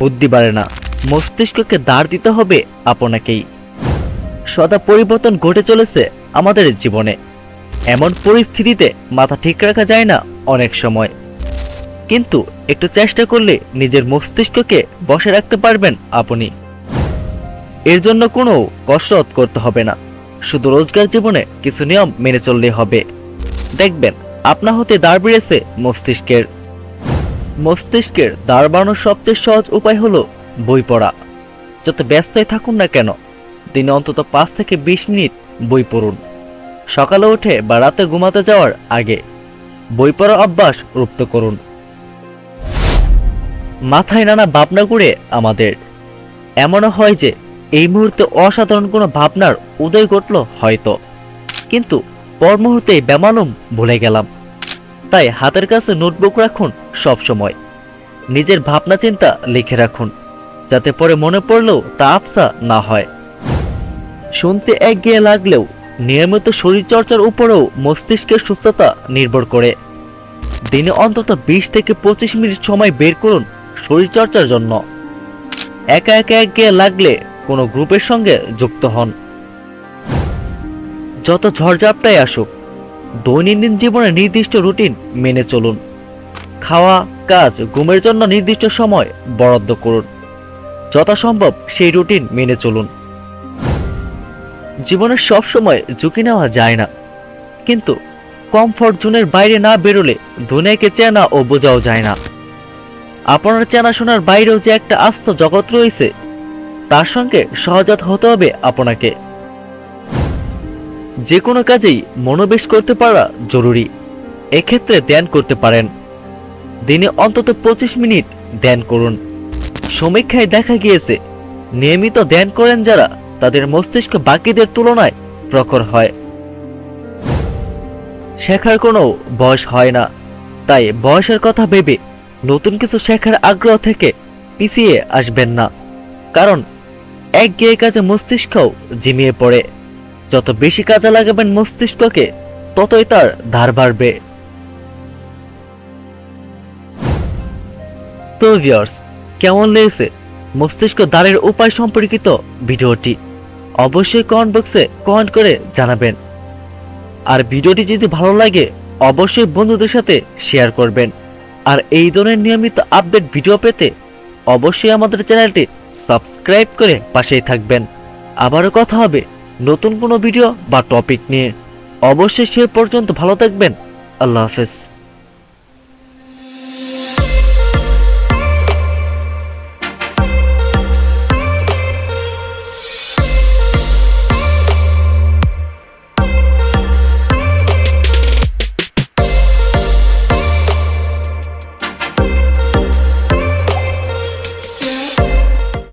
বুদ্ধি বাড়ে না। মস্তিষ্ককে দাঁড় দিতে হবে আপনাকেই। সদা পরিবর্তন ঘটে চলেছে আমাদের জীবনে। এমন পরিস্থিতিতে মাথা ঠিক রাখা যায় না অনেক সময়। কিন্তু একটু চেষ্টা করলে নিজের মস্তিষ্ককে বসে রাখতে পারবেন আপনি। এর জন্য কোনো কসরত করতে হবে না। শুধু রোজগার জীবনে কিছু নিয়ম মেনে চললেই হবে। দেখবেন, আপনা হতে দাঁড় বেড়েছে মস্তিষ্কের। মস্তিষ্কের দাঁড় বাড়ানোর সবচেয়ে সহজ উপায় হলো বই পড়া। যত ব্যস্তই থাকুন না কেন, দিনে অন্তত পাঁচ থেকে বিশ মিনিট বই পড়ুন। সকালে উঠে বা রাতে ঘুমাতে যাওয়ার আগে বই পড়ার অভ্যাস রুপ্ত করুন। মাথায় নানা ভাবনা করে আমাদের। এমনও হয় যে, এই মুহূর্তে অসাধারণ কোনো ভাবনার উদয় ঘটল হয়তো। কিন্তু পর মুহূর্তেই বেমালুম ভুলে গেলাম। তাই হাতের কাছে নোটবুক রাখুন সব সময় নিজের ভাবনা চিন্তা লিখে রাখুন, যাতে পরে মনে পড়লেও তা আফসা না হয়। শুনতে একগিয়ে লাগলেও নিয়মিত শরীরচর্চার উপরেও মস্তিষ্কের সুস্থতা নির্ভর করে। দিনে অন্তত বিশ থেকে পঁচিশ মিনিট সময় বের করুন শরীরচর্চার জন্য। একা একা একগিয়ে লাগলে কোনো গ্রুপের সঙ্গে যুক্ত হন। যত ঝড়ঝাপটাই আসুক দৈনন্দিন জীবনে নির্দিষ্ট রুটিন মেনে চলুন। খাওয়া, কাজ, ঘুমের জন্য নির্দিষ্ট সময় বরাদ্দ করুন। যথাসম্ভব সেই রুটিন মেনে চলুন। জীবনে সব সময় ঝুঁকি নেওয়া যায় না। কিন্তু কমফর্ট জোনের বাইরে না বেরোলে দুনিয়াকে চেনা ও বোঝাও যায় না। আপনার চেনাশোনার বাইরেও যে একটা আস্ত জগৎ রয়েছে, তার সঙ্গে সহজাত হতে হবে আপনাকে। যে কোনো কাজেই মনোবেশ করতে পারা জরুরি। এক্ষেত্রে ধ্যান করতে পারেন। দিনে অন্তত পঁচিশ মিনিট ধ্যান করুন। সমীক্ষায় দেখা গিয়েছে, নিয়মিত ধ্যান করেন যারা তাদের মস্তিষ্ক বাকিদের তুলনায় প্রখর হয়। শেখার কোনো বয়স হয় না, তাই বয়সের কথা ভেবে নতুন কিছু শেখার আগ্রহ থেকে পিছিয়ে আসবেন না। কারণ এক গিয়ে কাজে মস্তিষ্কও জিমিয়ে পড়ে। যত বেশি কাজে লাগাবেন মস্তিষ্ককে, ততই তার ধার বাড়বে। তো ভিউয়ার্স কেমন লেগেছে মস্তিষ্ক দ্বারের উপায় সম্পর্কিত ভিডিওটি? অবশ্যই কমেন্ট বক্সে কমেন্ট করে জানাবেন। আর ভিডিওটি যদি ভালো লাগে, অবশ্যই বন্ধুদের সাথে শেয়ার করবেন। আর এই ধরনের নিয়মিত আপডেট ভিডিও পেতে অবশ্যই আমাদের চ্যানেলটি সাবস্ক্রাইব করে পাশেই থাকবেন। আবারও কথা হবে নতুন কোনো ভিডিও বা টপিক নিয়ে। অবশ্যই সে পর্যন্ত ভালো থাকবেন। আল্লাহ হাফেজ।